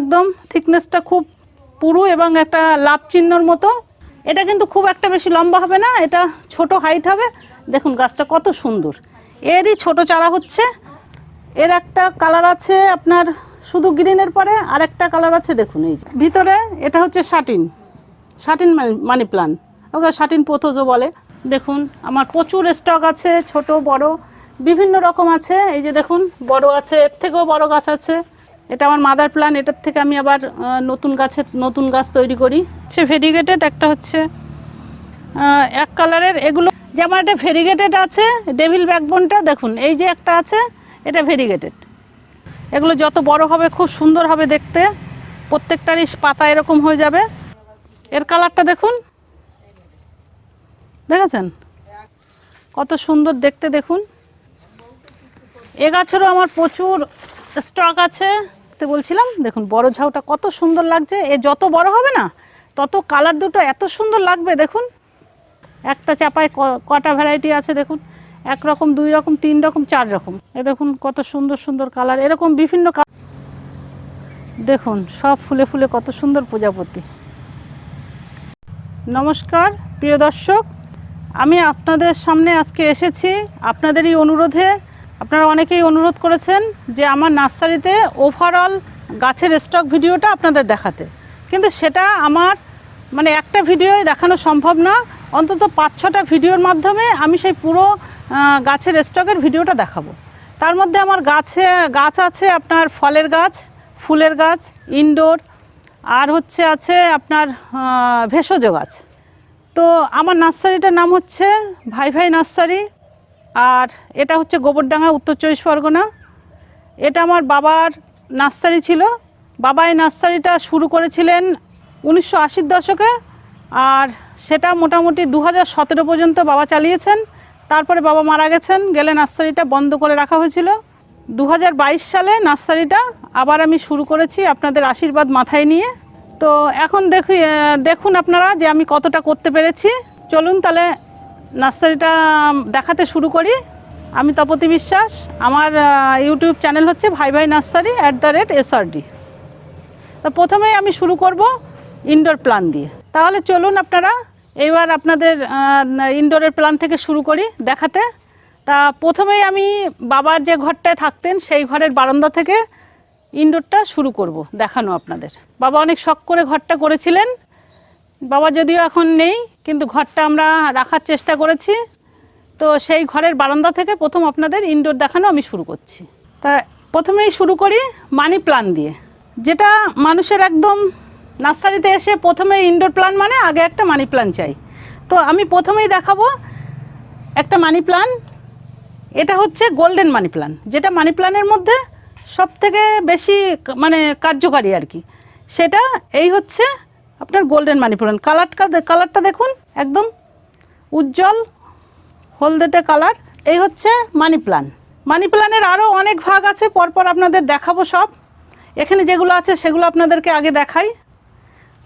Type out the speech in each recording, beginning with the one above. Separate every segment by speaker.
Speaker 1: একদম থিকনেসটা খুব পুরু এবং একটা লাভ চিহ্নর মতো এটা কিন্তু খুব একটা বেশি লম্বা হবে না এটা ছোট হাইট হবে দেখুন গাছটা কত সুন্দর এরই ছোট চারা হচ্ছে এর একটা কালার আছে আপনার শুধু গ্রিনের পরে আর একটা কালার আছে দেখুন এই ভিতরে এটা হচ্ছে satin satin money plant okay satin পোথোজও বলে দেখুন আমার প্রচুর স্টক আছে ছোট বড় বিভিন্ন রকম আছে এই যে দেখুন বড় আছে এর থেকেও বড় গাছ আছে এটা আমার মাদার প্ল্যান এটার থেকে আমি আবার নতুন গাছে নতুন গাছ তৈরি করি সে ভেরিগেটেড একটা হচ্ছে এক কালারের এগুলো যেমন একটা ভেরিগেটেড আছে ডেভিল ব্যাকবোনটা দেখুন এই যে একটা আছে এটা ভেরিগেটেড এগুলো যত বড় হবে খুব সুন্দর হবে দেখতে প্রত্যেকটারই পাতা এরকম হয়ে যাবে এর কালারটা দেখুন দেখেছেন কত সুন্দর দেখতে দেখুন এ গাছেরও আমার প্রচুর স্টক আছে দেখতে বলছিলাম দেখুন বড় ঝাউটা কত সুন্দর লাগছে এ যত বড় হবে না তত কালার দুটো এত সুন্দর লাগবে দেখুন একটা চাপায় কটা ভ্যারাইটি আছে দেখুন এক রকম দুই রকম তিন রকম চার রকম এ দেখুন কত সুন্দর সুন্দর কালার এরকম বিভিন্ন দেখুন সব ফুলে ফুলে কত সুন্দর প্রজাপতি নমস্কার প্রিয় দর্শক আমি আপনাদের সামনে আজকে এসেছি আপনাদেরই অনুরোধে আপনারা অনেকেই অনুরোধ করেছেন যে আমার নার্সারিতে ওভারঅল গাছের স্টক ভিডিওটা আপনাদের দেখাতে কিন্তু সেটা আমার মানে একটা ভিডিওই দেখানো সম্ভব না অন্তত পাঁচ ছটা ভিডিওর মাধ্যমে আমি সেই পুরো গাছের স্টকের ভিডিওটা দেখাবো তার মধ্যে আমার গাছে গাছ আছে আপনার ফলের গাছ ফুলের গাছ ইনডোর আর হচ্ছে আছে আপনার ভেষজ গাছ তো আমার নার্সারিটার নাম হচ্ছে ভাই ভাই নার্সারি আর এটা হচ্ছে গোবরডাঙ্গা উত্তর চব্বিশ পরগনা এটা আমার বাবার নার্সারি ছিল বাবা এই নার্সারিটা শুরু করেছিলেন উনিশশো আশির দশকে আর সেটা মোটামুটি দু হাজার সতেরো পর্যন্ত বাবা চালিয়েছেন তারপরে বাবা মারা গেছেন গেলে নার্সারিটা বন্ধ করে রাখা হয়েছিল দু সালে নার্সারিটা আবার আমি শুরু করেছি আপনাদের আশীর্বাদ মাথায় নিয়ে তো এখন দেখুন আপনারা যে আমি কতটা করতে পেরেছি চলুন তাহলে নার্সারিটা দেখাতে শুরু করি আমি তপতি বিশ্বাস আমার ইউটিউব চ্যানেল হচ্ছে ভাই ভাই nursery at the rate SRD তো প্রথমেই আমি শুরু করব ইনডোর প্ল্যান দিয়ে তাহলে চলুন আপনারা এবার আপনাদের ইনডোরের প্ল্যান থেকে শুরু করি দেখাতে তা প্রথমেই আমি বাবার যে ঘরটায় থাকতেন সেই ঘরের বারান্দা থেকে ইনডোরটা শুরু করব দেখানো আপনাদের বাবা অনেক শখ করে ঘরটা করেছিলেন বাবা যদিও এখন নেই কিন্তু ঘরটা আমরা রাখার চেষ্টা করেছি তো সেই ঘরের বারান্দা থেকে প্রথম আপনাদের ইনডোর দেখানো আমি শুরু করছি তা প্রথমেই শুরু করি মানি প্লান দিয়ে যেটা মানুষের একদম নার্সারিতে এসে প্রথমে ইনডোর প্লান মানে আগে একটা মানি প্লান চাই তো আমি প্রথমেই দেখাবো একটা মানি প্লান এটা হচ্ছে গোল্ডেন মানি প্লান যেটা মানি প্লানের মধ্যে সব থেকে বেশি মানে কার্যকারী আর কি সেটা এই হচ্ছে আপনার গোল্ডেন মানি পড়েন কালারটা কালারটা দেখুন একদম উজ্জ্বল হলদেটে কালার এই হচ্ছে মানি প্ল্যান মানি প্ল্যানের আরও অনেক ভাগ আছে পরপর আপনাদের দেখাবো সব এখানে যেগুলো আছে সেগুলো আপনাদেরকে আগে দেখাই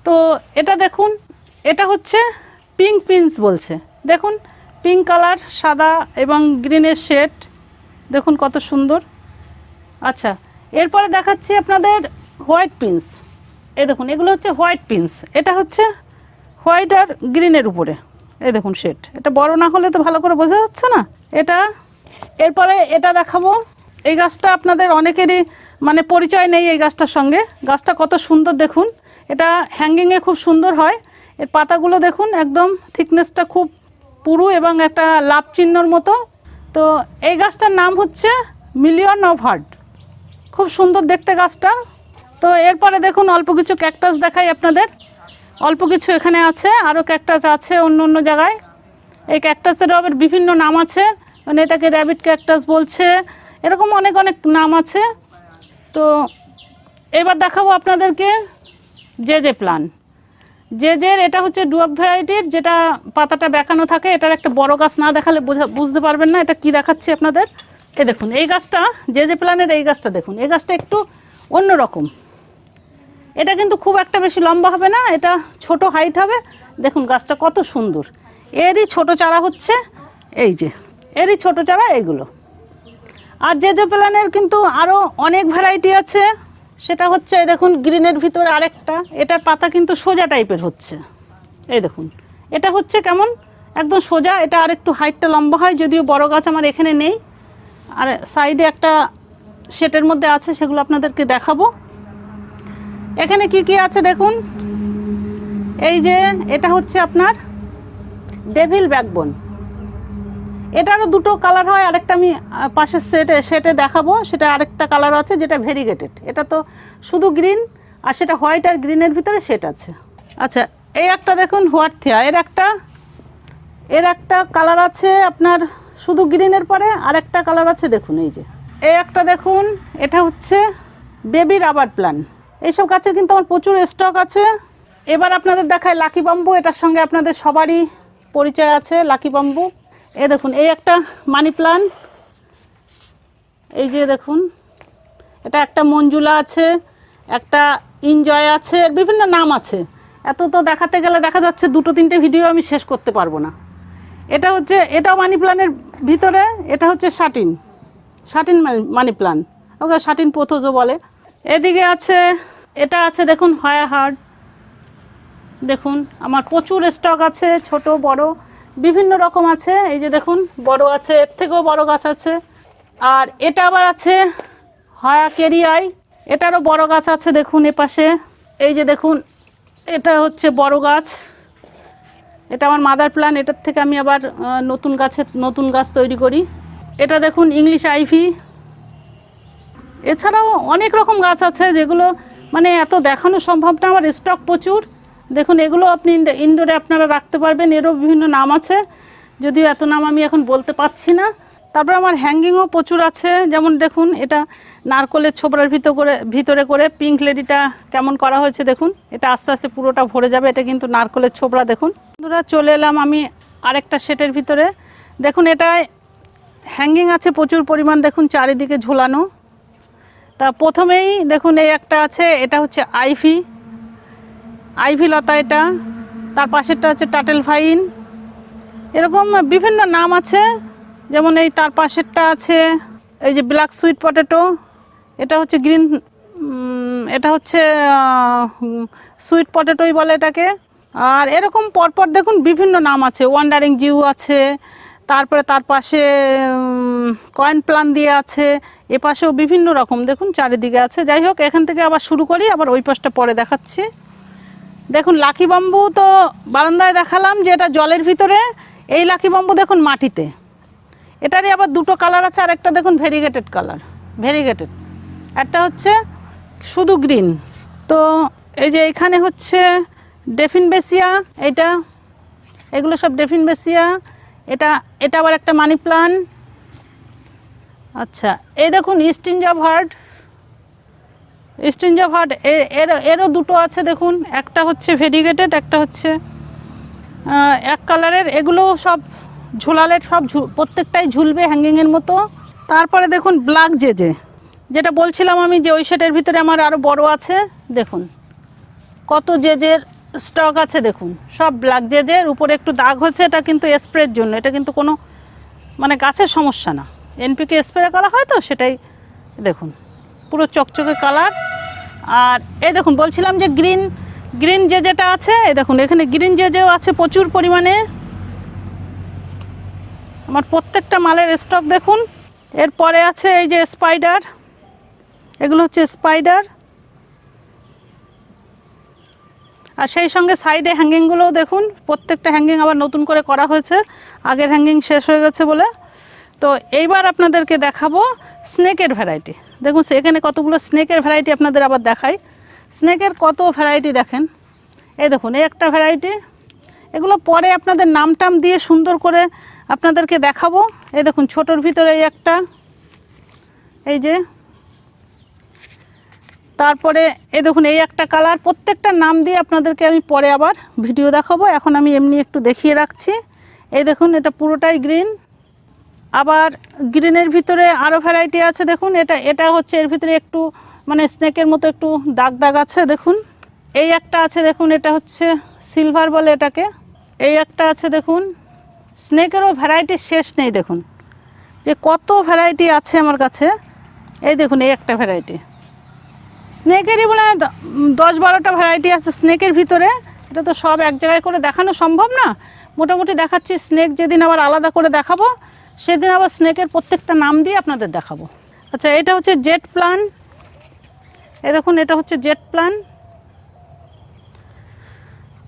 Speaker 1: তো এটা দেখুন এটা হচ্ছে পিঙ্ক পিন্স বলছে দেখুন পিঙ্ক কালার সাদা এবং গ্রিনের শেড দেখুন কত সুন্দর আচ্ছা এরপরে দেখাচ্ছি আপনাদের হোয়াইট পিন্স এই দেখুন এগুলো হচ্ছে হোয়াইট পিন্স এটা হচ্ছে হোয়াইট আর গ্রিনের উপরে এই দেখুন শেড এটা বড় না হলে তো ভালো করে বোঝা যাচ্ছে না এটা এরপরে এটা দেখাবো এই গাছটা আপনাদের অনেকেরই মানে পরিচয় নেই এই গাছটার সঙ্গে গাছটা কত সুন্দর দেখুন এটা হ্যাঙ্গিংয়ে খুব সুন্দর হয় এর পাতাগুলো দেখুন একদম থিকনেসটা খুব পুরু এবং একটা লাভ চিহ্নর মতো তো এই গাছটার নাম হচ্ছে মিলিয়ন অফ হার্ট খুব সুন্দর দেখতে গাছটা তো এরপরে দেখুন অল্প কিছু ক্যাকটাস দেখাই আপনাদের অল্প কিছু এখানে আছে আরও ক্যাকটাস আছে অন্য অন্য জায়গায় এই ক্যাকটাসের আবার বিভিন্ন নাম আছে মানে এটাকে র্যাবিট ক্যাকটাস বলছে এরকম অনেক অনেক নাম আছে তো এবার দেখাবো আপনাদেরকে যে যে প্লান যে যে এটা হচ্ছে ডুয়ার ভ্যারাইটির যেটা পাতাটা বেঁকানো থাকে এটার একটা বড় গাছ না দেখালে বোঝা বুঝতে পারবেন না এটা কি দেখাচ্ছি আপনাদের এ দেখুন এই গাছটা যে যে প্লানের এই গাছটা দেখুন এই গাছটা একটু অন্য রকম এটা কিন্তু খুব একটা বেশি লম্বা হবে না এটা ছোট হাইট হবে দেখুন গাছটা কত সুন্দর এরই ছোট চারা হচ্ছে এই যে এরই ছোট চারা এগুলো আর যে যে প্ল্যানের কিন্তু আরও অনেক ভ্যারাইটি আছে সেটা হচ্ছে দেখুন গ্রিনের ভিতরে আরেকটা এটার পাতা কিন্তু সোজা টাইপের হচ্ছে এই দেখুন এটা হচ্ছে কেমন একদম সোজা এটা আর একটু হাইটটা লম্বা হয় যদিও বড় গাছ আমার এখানে নেই আর সাইডে একটা সেটের মধ্যে আছে সেগুলো আপনাদেরকে দেখাবো এখানে কি কি আছে দেখুন এই যে এটা হচ্ছে আপনার ডেভিল ব্যাকবোন এটারও দুটো কালার হয় আরেকটা আমি পাশের সেটে সেটে দেখাবো সেটা আরেকটা কালার আছে যেটা ভেরিগেটেড এটা তো শুধু গ্রিন আর সেটা হোয়াইট আর গ্রিনের ভিতরে সেট আছে আচ্ছা এই একটা দেখুন হোয়াট থিয়া এর একটা এর একটা কালার আছে আপনার শুধু গ্রিনের পরে আর একটা কালার আছে দেখুন এই যে এই একটা দেখুন এটা হচ্ছে বেবি রাবার প্ল্যান্ট এইসব গাছের কিন্তু আমার প্রচুর স্টক আছে এবার আপনাদের দেখায় লাকি বাম্বু এটার সঙ্গে আপনাদের সবারই পরিচয় আছে লাকি বাম্বু এ দেখুন এই একটা মানি প্লান্ট এই যে দেখুন এটা একটা মঞ্জুলা আছে একটা ইনজয় আছে বিভিন্ন নাম আছে এত তো দেখাতে গেলে দেখা যাচ্ছে দুটো তিনটে ভিডিও আমি শেষ করতে পারবো না এটা হচ্ছে এটাও মানি প্ল্যানের ভিতরে এটা হচ্ছে satin satin money plant okay satin পোথোজও বলে এদিকে আছে এটা আছে দেখুন হায়া হার্ড দেখুন আমার প্রচুর স্টক আছে ছোট বড় বিভিন্ন রকম আছে এই যে দেখুন বড় আছে এর থেকেও বড় গাছ আছে আর এটা আবার আছে হায়া কেরিয়াই এটারও বড় গাছ আছে দেখুন এপাশে এই যে দেখুন এটা হচ্ছে বড় গাছ এটা আমার মাদার প্ল্যান এটার থেকে আমি আবার নতুন গাছের নতুন গাছ তৈরি করি এটা দেখুন ইংলিশ আইভি এছাড়াও অনেক রকম গাছ আছে যেগুলো মানে এত দেখানো সম্ভব না আমার স্টক প্রচুর দেখুন এগুলো আপনি ইনডোরে আপনারা রাখতে পারবেন এরও বিভিন্ন নাম আছে যদিও এত নাম আমি এখন বলতে পারছি না তারপরে আমার হ্যাঙ্গিংও প্রচুর আছে যেমন দেখুন এটা নারকলের ছোবরার ভিতর করে ভিতরে করে পিঙ্ক লেডিটা কেমন করা হয়েছে দেখুন এটা আস্তে আস্তে পুরোটা ভরে যাবে এটা কিন্তু নারকলের ছোবরা দেখুন বন্ধুরা চলে এলাম আমি আরেকটা সেটের ভিতরে দেখুন এটায় হ্যাঙ্গিং আছে প্রচুর পরিমাণ দেখুন চারিদিকে ঝোলানো তা প্রথমেই দেখুন এই একটা আছে এটা হচ্ছে আইফি আইভি লতা এটা তার পাশেরটা হচ্ছে টাটেল ফাইন এরকম বিভিন্ন নাম আছে যেমন এই তার পাশেরটা আছে এই যে ব্ল্যাক সুইট পটেটো এটা হচ্ছে গ্রিন এটা হচ্ছে সুইট পটেটোই বলে এটাকে আর এরকম পরপর দেখুন বিভিন্ন নাম আছে ওয়ান্ডারিং জিউ আছে তারপরে তার পাশে কয়েন প্লান দিয়ে আছে এ পাশেও বিভিন্ন রকম দেখুন চারিদিকে আছে যাই হোক এখান থেকে আবার শুরু করি আবার ওই পাশটা পরে দেখাচ্ছি দেখুন লাকি বাম্বু তো বারান্দায় দেখালাম যে এটা জলের ভিতরে এই লাকি বাম্বু দেখুন মাটিতে এটারই আবার দুটো কালার আছে আর একটা দেখুন ভেরিগেটেড কালার ভেরিগেটেড একটা হচ্ছে শুধু গ্রিন তো এই যে এখানে হচ্ছে ডেফিনবেসিয়া এটা এগুলো সব ডেফিনবেসিয়া এটা এটা আবার একটা মানি প্লান আচ্ছা এই দেখুন string of heart string of heart এর এরও দুটো আছে দেখুন একটা হচ্ছে ভেডিগেটেড একটা হচ্ছে এক কালারের এগুলো সব ঝোলালের সব প্রত্যেকটাই ঝুলবে হ্যাঙ্গিংয়ের মতো তারপরে দেখুন ব্ল্যাক জেজে যেটা বলছিলাম আমি যে ওই সেটের ভিতরে আমার আরও বড় আছে দেখুন কত জেজের স্টক আছে দেখুন সব ব্ল্যাক জেজের উপরে একটু দাগ হয়েছে এটা কিন্তু স্প্রের জন্য এটা কিন্তু কোনো মানে গাছের সমস্যা না এনপিকে স্প্রে করা হয় তো সেটাই দেখুন পুরো চকচকে কালার আর এ দেখুন বলছিলাম যে গ্রিন গ্রিন যে যেটা আছে এ দেখুন এখানে গ্রিন যে যেও আছে প্রচুর পরিমাণে আমার প্রত্যেকটা মালের স্টক দেখুন এরপরে আছে এই যে স্পাইডার এগুলো হচ্ছে স্পাইডার আর সেই সঙ্গে সাইডে হ্যাঙ্গিংগুলোও দেখুন প্রত্যেকটা হ্যাঙ্গিং আবার নতুন করে করা হয়েছে আগের হ্যাঙ্গিং শেষ হয়ে গেছে বলে তো এইবার আপনাদেরকে দেখাবো স্নেকের ভ্যারাইটি দেখুন এখানে কতগুলো স্নেকের ভ্যারাইটি আপনাদের আবার দেখাই স্নেকের কত ভ্যারাইটি দেখেন এই দেখুন এই একটা ভ্যারাইটি এগুলো পরে আপনাদের নাম টাম দিয়ে সুন্দর করে আপনাদেরকে দেখাবো এই দেখুন ছোটোর ভিতরে এই একটা এই যে তারপরে এ দেখুন এই একটা কালার প্রত্যেকটা নাম দিয়ে আপনাদেরকে আমি পরে আবার ভিডিও দেখাবো এখন আমি এমনি একটু দেখিয়ে রাখছি এই দেখুন এটা পুরোটাই গ্রিন আবার গ্রিনের ভিতরে আরও ভ্যারাইটি আছে দেখুন এটা এটা হচ্ছে এর ভিতরে একটু মানে স্নেকের মতো একটু দাগ দাগ আছে দেখুন এই একটা আছে দেখুন এটা হচ্ছে সিলভার বলে এটাকে এই একটা আছে দেখুন স্নেকেরও ভ্যারাইটি শেষ নেই দেখুন যে কত ভ্যারাইটি আছে আমার কাছে এই দেখুন এই একটা ভ্যারাইটি স্নেকেরই বলে দশ বারোটা ভ্যারাইটি আছে স্নেকের ভিতরে এটা তো সব এক জায়গায় করে দেখানো সম্ভব না মোটামুটি দেখাচ্ছি স্নেক যেদিন আবার আলাদা করে দেখাবো সেদিন আবার স্নেকের প্রত্যেকটা নাম দিয়ে আপনাদের দেখাবো আচ্ছা এটা হচ্ছে জেট প্লান এ দেখুন এটা হচ্ছে জেট প্লান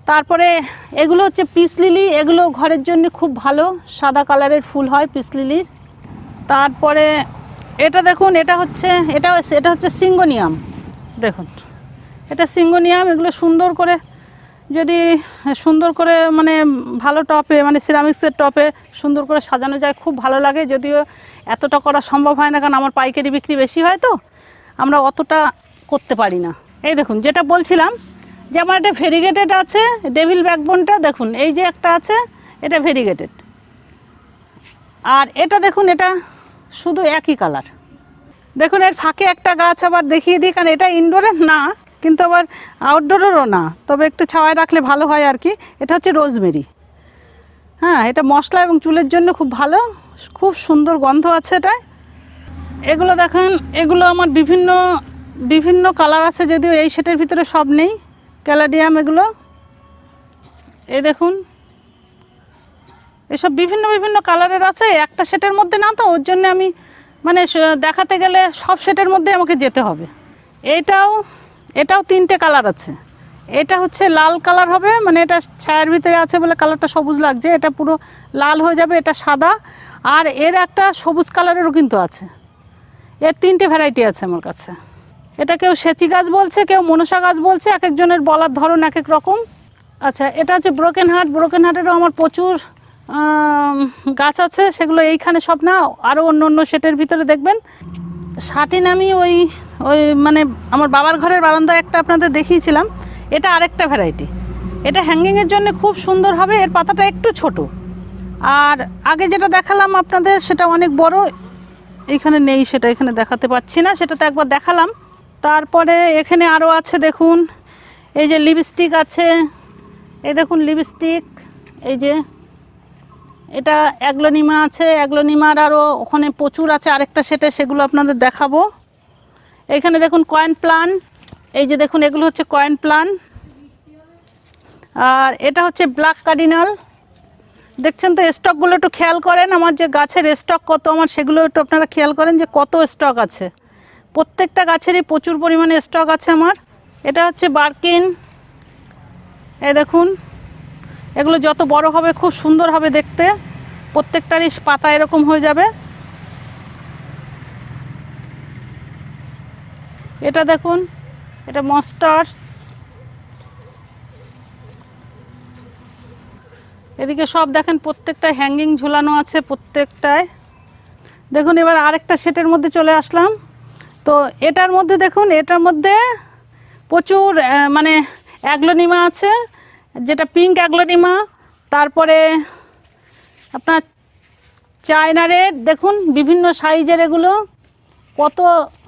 Speaker 1: তারপরে এগুলো হচ্ছে পিস লিলি এগুলো ঘরের জন্য খুব ভালো সাদা কালারের ফুল হয় পিস লিলির তারপরে এটা দেখুন এটা হচ্ছে এটা এটা হচ্ছে সিঙ্গোনিয়াম দেখুন এটা সিঙ্গোনিয়াম এগুলো সুন্দর করে যদি সুন্দর করে মানে ভালো টপে মানে সিরামিক্সের টপে সুন্দর করে সাজানো যায় খুব ভালো লাগে যদিও এতটা করা সম্ভব হয় না কারণ আমার পাইকারি বিক্রি বেশি হয় তো আমরা অতটা করতে পারি না এই দেখুন যেটা বলছিলাম যে আমার এটা ভেরিগেটেড আছে ডেভিল ব্যাকবোনটা দেখুন এই যে একটা আছে এটা ভেরিগেটেড আর এটা দেখুন এটা শুধু একই কালার দেখুন এর ফাঁকে একটা গাছ আবার দেখিয়ে দিই কারণ এটা ইনডোরের না কিন্তু আবার আউটডোরেরও না তবে একটু ছাওয়ায় রাখলে ভালো হয় আর কি এটা হচ্ছে রোজমেরি হ্যাঁ এটা মশলা এবং চুলের জন্য খুব ভালো খুব সুন্দর গন্ধ আছে এটা এগুলো দেখেন এগুলো আমার বিভিন্ন বিভিন্ন কালার আছে যদিও এই সেটের ভিতরে সব নেই ক্যালাডিয়াম এগুলো এই দেখুন এসব বিভিন্ন বিভিন্ন কালারের আছে একটা সেটের মধ্যে না তো ওর জন্য আমি মানে দেখাতে গেলে সব সেটের মধ্যে আমাকে যেতে হবে এটাও এটাও তিনটে কালার আছে এটা হচ্ছে লাল কালার হবে মানে এটা ছায়ার ভিতরে আছে বলে কালারটা সবুজ লাগছে এটা পুরো লাল হয়ে যাবে এটা সাদা আর এর একটা সবুজ কালারেরও কিন্তু আছে এর তিনটে ভ্যারাইটি আছে আমার কাছে এটা কেউ সেচি গাছ বলছে কেউ মনসা গাছ বলছে এক একজনের বলার ধরন এক এক রকম আচ্ছা এটা হচ্ছে ব্রোকেন হার্ট ব্রোকেন হার্টেরও আমার প্রচুর গাছ আছে সেগুলো এইখানে সব না আরও অন্য অন্য সেটের ভিতরে দেখবেন শাটিন আমি ওই ওই মানে আমার বাবার ঘরের বারান্দায় একটা আপনাদের দেখিয়েছিলাম এটা আরেকটা ভ্যারাইটি এটা হ্যাঙ্গিংয়ের জন্য খুব সুন্দর হবে এর পাতাটা একটু ছোট আর আগে যেটা দেখালাম আপনাদের সেটা অনেক বড় এখানে নেই সেটা এখানে দেখাতে পারছি না সেটা তো একবার দেখালাম তারপরে এখানে আরও আছে দেখুন এই যে লিপস্টিক আছে এই দেখুন লিপস্টিক এই যে এটা অ্যাগলোনিমা আছে অ্যাগলোনিমার আরও ওখানে প্রচুর আছে আরেকটা সেটে সেগুলো আপনাদের দেখাবো এখানে দেখুন কয়েন প্লান এই যে দেখুন এগুলো হচ্ছে কয়েন প্লান আর এটা হচ্ছে ব্ল্যাক কার্ডিনাল দেখছেন তো স্টকগুলো একটু খেয়াল করেন আমার যে গাছের স্টক কত আমার সেগুলো একটু আপনারা খেয়াল করেন যে কত স্টক আছে প্রত্যেকটা গাছেরই প্রচুর পরিমাণে স্টক আছে আমার এটা হচ্ছে বার্কিন এ দেখুন এগুলো যত বড় হবে খুব সুন্দর হবে দেখতে প্রত্যেকটারই পাতা এরকম হয়ে যাবে এটা দেখুন এটা মস্টার এদিকে সব দেখেন প্রত্যেকটা হ্যাঙ্গিং ঝোলানো আছে প্রত্যেকটায় দেখুন এবার আরেকটা সেটের মধ্যে চলে আসলাম তো এটার মধ্যে দেখুন এটার মধ্যে প্রচুর মানে অ্যাগ্লোনিমা আছে যেটা পিঙ্ক অ্যাগ্লোনিমা তারপরে আপনার চায়না রেড দেখুন বিভিন্ন সাইজের এগুলো কত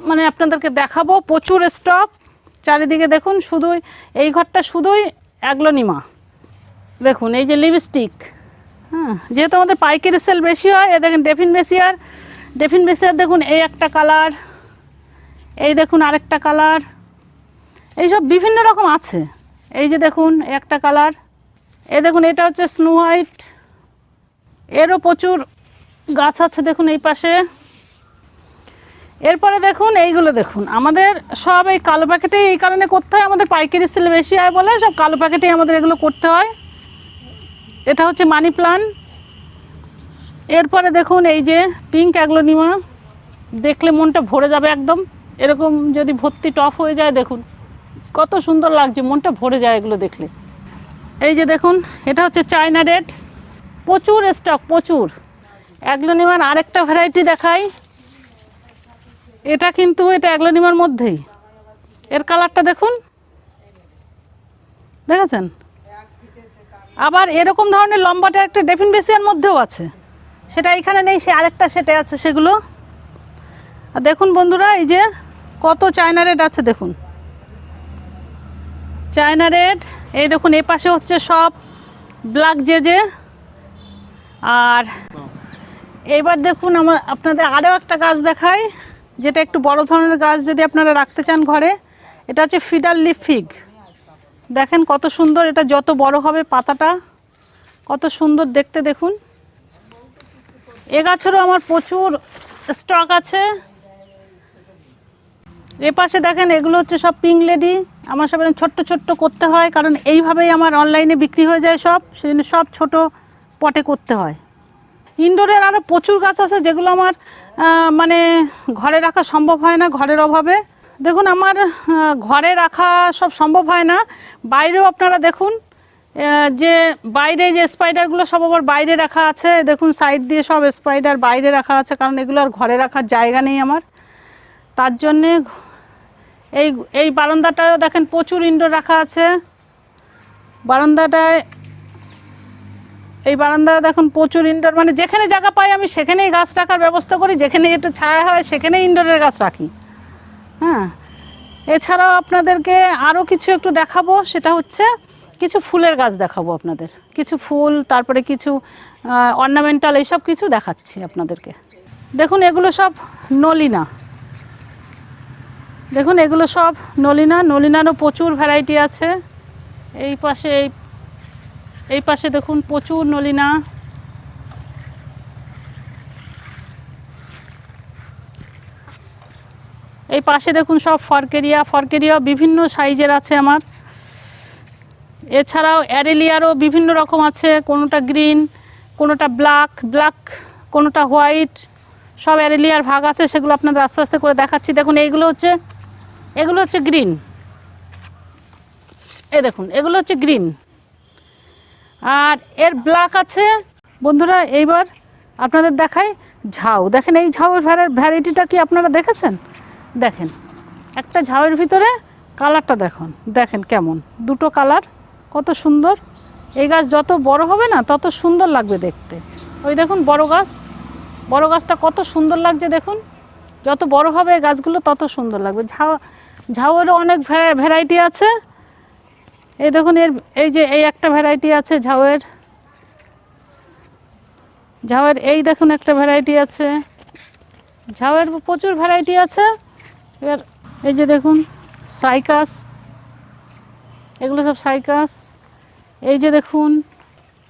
Speaker 1: মানে আপনাদেরকে দেখাবো প্রচুর স্টক চারিদিকে দেখুন শুধুই এই ঘরটা শুধুই অ্যাগ্লোনিমা দেখুন এই যে লিপস্টিক হ্যাঁ যেহেতু আমাদের পাইকারি সেল বেশি হয় এ দেখেন ডেফিন বেসিয়ার ডেফিন বেসিয়ার দেখুন এই একটা কালার এই দেখুন আরেকটা কালার এইসব বিভিন্ন রকম আছে এই যে দেখুন একটা কালার এ দেখুন এটা হচ্ছে স্নো হোয়াইট এরও প্রচুর গাছ আছে দেখুন এই পাশে এরপরে দেখুন এইগুলো দেখুন আমাদের সব এই কালো প্যাকেটে এই কারণে করতে হয় আমাদের পাইকারি সেল বেশি হয় বলে সব কালো প্যাকেটেই আমাদের এগুলো করতে হয় এটা হচ্ছে মানি প্লান এরপরে দেখুন এই যে পিঙ্ক অ্যাগ্লোনিমা দেখলে মনটা ভরে যাবে একদম এরকম যদি ভর্তি টপ হয়ে যায় দেখুন কত সুন্দর লাগছে মনটা ভরে যায় এগুলো দেখলে এই যে দেখুন এটা হচ্ছে চায়না রেড প্রচুর স্টক প্রচুর অ্যাগ্লোনিমার আরেকটা ভ্যারাইটি দেখাই এটা কিন্তু এটা অ্যাগ্লোনিমার মধ্যেই এর কালারটা দেখুন দেখেছেন আবার এরকম ধরনের লম্বাটা একটা ডেফিন বেসিয়ার মধ্যেও আছে সেটা এখানে নেই সে আরেকটা সেটে আছে সেগুলো আর দেখুন বন্ধুরা এই যে কত চায়না রেড আছে দেখুন চায়না রেড এই দেখুন এ পাশে হচ্ছে সব ব্ল্যাক জেজে আর এইবার দেখুন আমার আপনাদের আরও একটা গাছ দেখায় যেটা একটু বড় ধরনের গাছ যদি আপনারা রাখতে চান ঘরে এটা হচ্ছে ফিডার লিফ ফিগ দেখেন কত সুন্দর এটা যত বড় হবে পাতাটা কত সুন্দর দেখতে দেখুন এ গাছেরও আমার প্রচুর স্টক আছে এ পাশে দেখেন এগুলো হচ্ছে সব পিঙ্ক লেডি আমার সব ছোট্ট ছোট্ট করতে হয় কারণ এইভাবেই আমার অনলাইনে বিক্রি হয়ে যায় সব সেজন্য সব ছোট পটে করতে হয় ইনডোরের আরও প্রচুর গাছ আছে যেগুলো আমার মানে ঘরে রাখা সম্ভব হয় না ঘরের অভাবে দেখুন আমার ঘরে রাখা সব সম্ভব হয় না বাইরেও আপনারা দেখুন যে বাইরে যে স্পাইডারগুলো সব আবার বাইরে রাখা আছে দেখুন সাইড দিয়ে সব স্পাইডার বাইরে রাখা আছে কারণ এগুলো আর ঘরে রাখার জায়গা নেই আমার তার জন্যে এই এই বারান্দাটাও দেখেন প্রচুর ইনডোর রাখা আছে বারান্দাটায় এই বারান্দা দেখুন প্রচুর ইনডোর মানে যেখানে জায়গা পাই আমি সেখানেই গাছ রাখার ব্যবস্থা করি যেখানে একটু ছায়া হয় সেখানেই ইনডোরের গাছ রাখি হ্যাঁ এছাড়াও আপনাদেরকে আরও কিছু একটু দেখাবো সেটা হচ্ছে কিছু ফুলের গাছ দেখাবো আপনাদের কিছু ফুল তারপরে কিছু অর্নামেন্টাল এইসব কিছু দেখাচ্ছি আপনাদেরকে দেখুন এগুলো সব নলিনা দেখুন এগুলো সব নলিনা নলিনারও প্রচুর ভ্যারাইটি আছে এই পাশে এই এই পাশে দেখুন প্রচুর নলিনা এই পাশে দেখুন সব ফরকেরিয়া ফরকেরিয়া বিভিন্ন সাইজের আছে আমার এছাড়াও অ্যারেলিয়ারও বিভিন্ন রকম আছে কোনোটা গ্রিন কোনোটা ব্ল্যাক ব্ল্যাক কোনোটা হোয়াইট সব অ্যারেলিয়ার ভাগ আছে সেগুলো আপনাদের আস্তে আস্তে করে দেখাচ্ছি দেখুন এইগুলো হচ্ছে এগুলো হচ্ছে গ্রিন এ দেখুন এগুলো হচ্ছে গ্রিন আর এর ব্ল্যাক আছে বন্ধুরা এইবার আপনাদের দেখাই ঝাউ দেখেন এই ঝাউ ভ্যারাইটিটা কি আপনারা দেখেছেন দেখেন একটা ঝাউয়ের ভিতরে কালারটা দেখুন দেখেন কেমন দুটো কালার কত সুন্দর এই গাছ যত বড় হবে না তত সুন্দর লাগবে দেখতে ওই দেখুন বড় গাছ বড় গাছটা কত সুন্দর লাগছে দেখুন যত বড় হবে গাছগুলো তত সুন্দর লাগবে ঝাউ ঝাউয়েরও অনেক ভ্যারাইটি আছে এই দেখুন এর এই যে এই একটা ভ্যারাইটি আছে ঝাউয়ের ঝাউয়ের এই দেখুন একটা ভ্যারাইটি আছে ঝাউয়ের প্রচুর ভ্যারাইটি আছে এবার এই যে দেখুন সাইকাস এগুলো সব সাইকাস এই যে দেখুন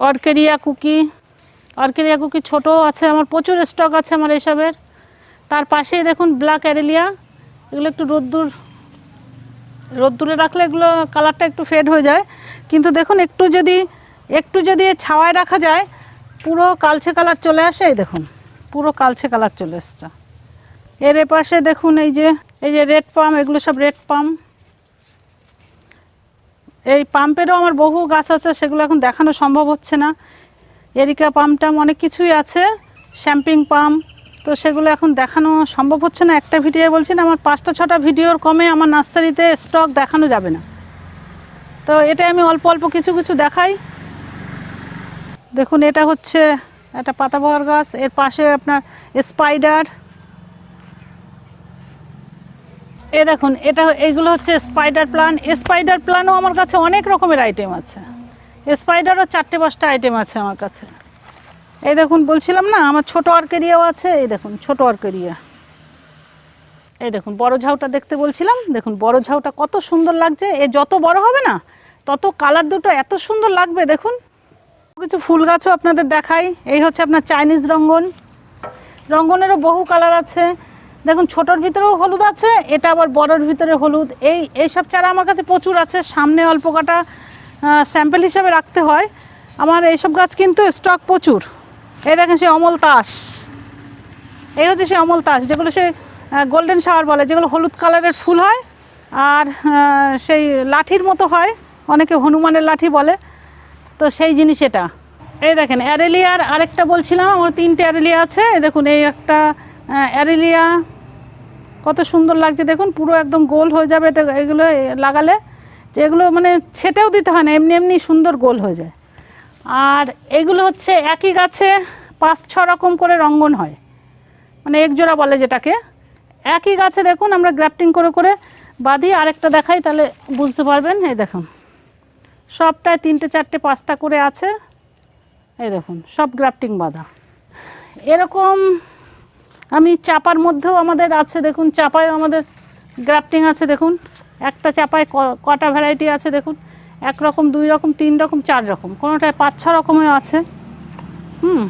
Speaker 1: অর্কেরিয়া কুকি অর্কেরিয়া কুকি ছোট আছে আমার প্রচুর স্টক আছে আমার এসবের তার পাশেই দেখুন ব্ল্যাক অ্যারেলিয়া এগুলো একটু রোদ্দুর রোদ্দুরে রাখলে এগুলো কালারটা একটু ফেড হয়ে যায় কিন্তু দেখুন একটু যদি একটু যদি ছাওয়ায় রাখা যায় পুরো কালচে কালার চলে আসে এই দেখুন পুরো কালচে কালার চলে এসছে এর এপাশে দেখুন এই যে এই যে রেড পাম্প এগুলো সব রেড পাম্প এই পাম্পেরও আমার বহু গাছ আছে সেগুলো এখন দেখানো সম্ভব হচ্ছে না এরিকা পাম্প টাম অনেক কিছুই আছে শ্যাম্পিং পাম্প তো সেগুলো এখন দেখানো সম্ভব হচ্ছে না একটা ভিডিও বলছি না আমার পাঁচটা ছটা ভিডিওর কমে আমার নার্সারিতে স্টক দেখানো যাবে না তো এটা আমি অল্প অল্প কিছু কিছু দেখাই দেখুন এটা হচ্ছে একটা পাতাবহার গাছ এর পাশে আপনার স্পাইডার এ দেখুন এটা এইগুলো হচ্ছে স্পাইডার প্লান স্পাইডার প্লানও আমার কাছে অনেক রকমের আইটেম আছে স্পাইডারও চারটে পাঁচটা আইটেম আছে আমার কাছে এই দেখুন বলছিলাম না আমার ছোট আর্কেরিয়াও আছে এই দেখুন ছোট আর্কেরিয়া এই দেখুন বড় ঝাউটা দেখতে বলছিলাম দেখুন বড় ঝাউটা কত সুন্দর লাগছে এ যত বড় হবে না তত কালার দুটো এত সুন্দর লাগবে দেখুন কিছু ফুল গাছও আপনাদের দেখাই এই হচ্ছে আপনার চাইনিজ রঙ্গন রঙ্গনেরও বহু কালার আছে দেখুন ছোটোর ভিতরেও হলুদ আছে এটা আবার বড়োর ভিতরে হলুদ এই এইসব চারা আমার কাছে প্রচুর আছে সামনে অল্প কাটা স্যাম্পেল হিসাবে রাখতে হয় আমার এইসব গাছ কিন্তু স্টক প্রচুর এই দেখেন সে অমল তাস এই হচ্ছে সে অমল তাস যেগুলো সে গোল্ডেন শাওয়ার বলে যেগুলো হলুদ কালারের ফুল হয় আর সেই লাঠির মতো হয় অনেকে হনুমানের লাঠি বলে তো সেই জিনিস এটা এই দেখেন অ্যারেলিয়ার আরেকটা বলছিলাম আমার তিনটে অ্যারেলিয়া আছে দেখুন এই একটা অ্যারেলিয়া কত সুন্দর লাগছে দেখুন পুরো একদম গোল হয়ে যাবে এটা এগুলো লাগালে এগুলো মানে ছেটেও দিতে হয় না এমনি এমনি সুন্দর গোল হয়ে যায় আর এগুলো হচ্ছে একই গাছে পাঁচ ছ রকম করে রঙ্গন হয় মানে একজোড়া বলে যেটাকে একই গাছে দেখুন আমরা গ্রাফটিং করে করে বাঁধি আরেকটা দেখাই তাহলে বুঝতে পারবেন এই দেখুন সবটায় তিনটে চারটে পাঁচটা করে আছে এই দেখুন সব গ্রাফটিং বাঁধা এরকম আমি চাপার মধ্যেও আমাদের আছে দেখুন চাপায়ও আমাদের গ্রাফটিং আছে দেখুন একটা চাপায় কটা ভ্যারাইটি আছে দেখুন এক রকম দুই রকম তিন রকম চার রকম কোনোটায় পাঁচ ছ রকমের আছে হুম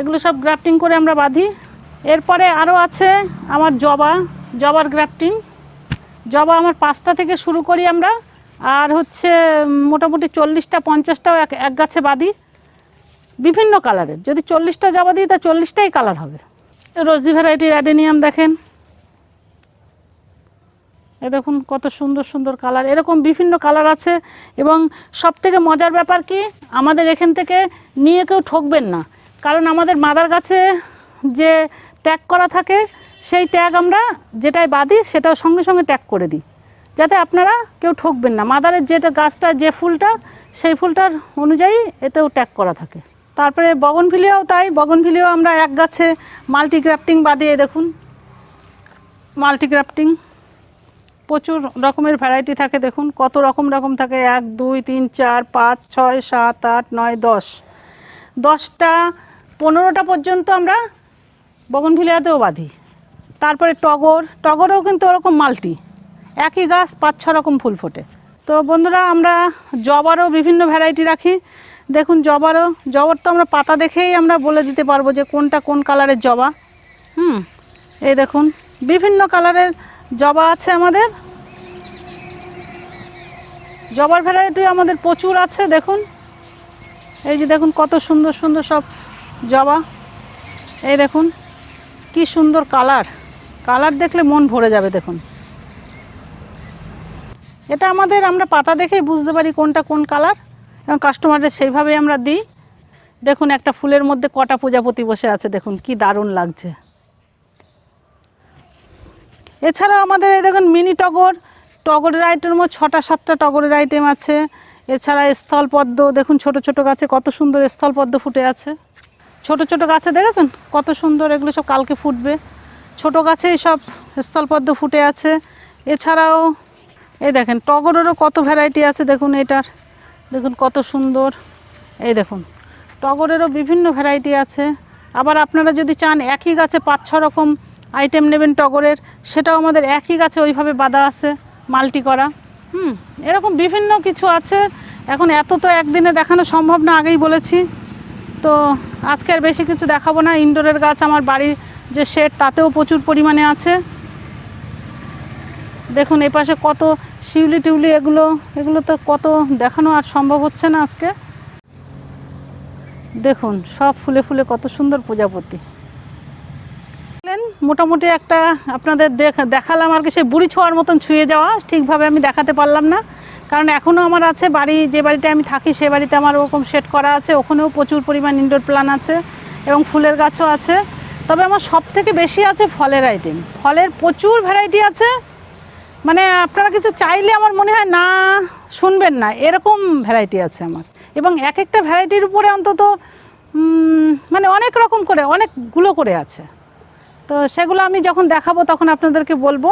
Speaker 1: এগুলো সব গ্রাফটিং করে আমরা বাঁধি এরপরে আরও আছে আমার জবা জবার গ্রাফটিং জবা আমার পাঁচটা থেকে শুরু করি আমরা আর হচ্ছে মোটামুটি চল্লিশটা পঞ্চাশটাও এক এক গাছে বাঁধি বিভিন্ন কালারের যদি চল্লিশটা জবা দিই তা চল্লিশটাই কালার হবে রোজি ভ্যারাইটির অ্যাডেনিয়াম দেখেন এ দেখুন কত সুন্দর সুন্দর কালার এরকম বিভিন্ন কালার আছে এবং সব থেকে মজার ব্যাপার কি আমাদের এখান থেকে নিয়ে কেউ ঠকবেন না কারণ আমাদের মাদার কাছে যে ট্যাগ করা থাকে সেই ট্যাগ আমরা যেটাই বাঁধি সেটা সঙ্গে সঙ্গে ট্যাগ করে দিই যাতে আপনারা কেউ ঠকবেন না মাদারের যেটা গাছটা যে ফুলটা সেই ফুলটার অনুযায়ী এতেও ট্যাগ করা থাকে তারপরে বগনভিলিয়াও তাই বগনভিলিয়াও আমরা এক গাছে মাল্টিগ্রাফটিং বাদিয়ে বাঁধিয়ে দেখুন মাল্টিগ্রাফটিং প্রচুর রকমের ভ্যারাইটি থাকে দেখুন কত রকম রকম থাকে এক দুই তিন চার পাঁচ ছয় সাত আট নয় দশ দশটা পনেরোটা পর্যন্ত আমরা বগনভিলিয়াতেও বাঁধি তারপরে টগর টগরেও কিন্তু ওরকম মাল্টি একই গাছ পাঁচ ছ রকম ফুল ফোটে তো বন্ধুরা আমরা জবারও বিভিন্ন ভ্যারাইটি রাখি দেখুন জবারও জবার তো আমরা পাতা দেখেই আমরা বলে দিতে পারবো যে কোনটা কোন কালারের জবা হুম এই দেখুন বিভিন্ন কালারের জবা আছে আমাদের জবার ভ্যারাইটি আমাদের প্রচুর আছে দেখুন এই যে দেখুন কত সুন্দর সুন্দর সব জবা এই দেখুন কি সুন্দর কালার কালার দেখলে মন ভরে যাবে দেখুন এটা আমাদের আমরা পাতা দেখেই বুঝতে পারি কোনটা কোন কালার এবং কাস্টমারের সেইভাবেই আমরা দিই দেখুন একটা ফুলের মধ্যে কটা প্রজাপতি বসে আছে দেখুন কি দারুণ লাগছে এছাড়া আমাদের এই দেখুন মিনি টগর টগরের আইটেম ছটা সাতটা টগরের আইটেম আছে এছাড়া স্থলপদ্ম দেখুন ছোট ছোট গাছে কত সুন্দর স্থলপদ্ম ফুটে আছে ছোট ছোট গাছে দেখেছেন কত সুন্দর এগুলো সব কালকে ফুটবে ছোট গাছে সব স্থলপদ্ম ফুটে আছে এছাড়াও এই দেখেন টগরেরও কত ভ্যারাইটি আছে দেখুন এটার দেখুন কত সুন্দর এই দেখুন টগরেরও বিভিন্ন ভ্যারাইটি আছে আবার আপনারা যদি চান একই গাছে পাঁচ ছ রকম আইটেম নেবেন টগরের সেটাও আমাদের একই গাছে ওইভাবে বাঁধা আছে মাল্টি করা হুম এরকম বিভিন্ন কিছু আছে এখন এত তো একদিনে দেখানো সম্ভব না আগেই বলেছি তো আজকে আর বেশি কিছু দেখাবো না ইনডোরের গাছ আমার বাড়ির যে শেড তাতেও প্রচুর পরিমাণে আছে দেখুন এ পাশে কত শিউলি টিউলি এগুলো এগুলো তো কত দেখানো আর সম্ভব হচ্ছে না আজকে দেখুন সব ফুলে ফুলে কত সুন্দর প্রজাপতি মোটামুটি একটা আপনাদের দেখালাম আর কি সে বুড়ি ছোঁয়ার মতন ছুঁয়ে যাওয়া ঠিকভাবে আমি দেখাতে পারলাম না কারণ এখনও আমার আছে বাড়ি যে বাড়িতে আমি থাকি সে বাড়িতে আমার ওরকম সেট করা আছে ওখানেও প্রচুর পরিমাণ ইনডোর প্ল্যান আছে এবং ফুলের গাছও আছে তবে আমার সব থেকে বেশি আছে ফলের আইটেম ফলের প্রচুর ভ্যারাইটি আছে মানে আপনারা কিছু চাইলে আমার মনে হয় না শুনবেন না এরকম ভ্যারাইটি আছে আমার এবং এক একটা ভ্যারাইটির উপরে অন্তত মানে অনেক রকম করে অনেকগুলো করে আছে তো সেগুলো আমি যখন দেখাবো তখন আপনাদেরকে বলবো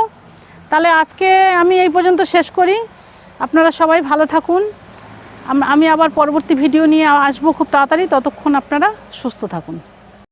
Speaker 1: তাহলে আজকে আমি এই পর্যন্ত শেষ করি আপনারা সবাই ভালো থাকুন আমি আবার পরবর্তী ভিডিও নিয়ে আসবো খুব তাড়াতাড়ি ততক্ষণ আপনারা সুস্থ থাকুন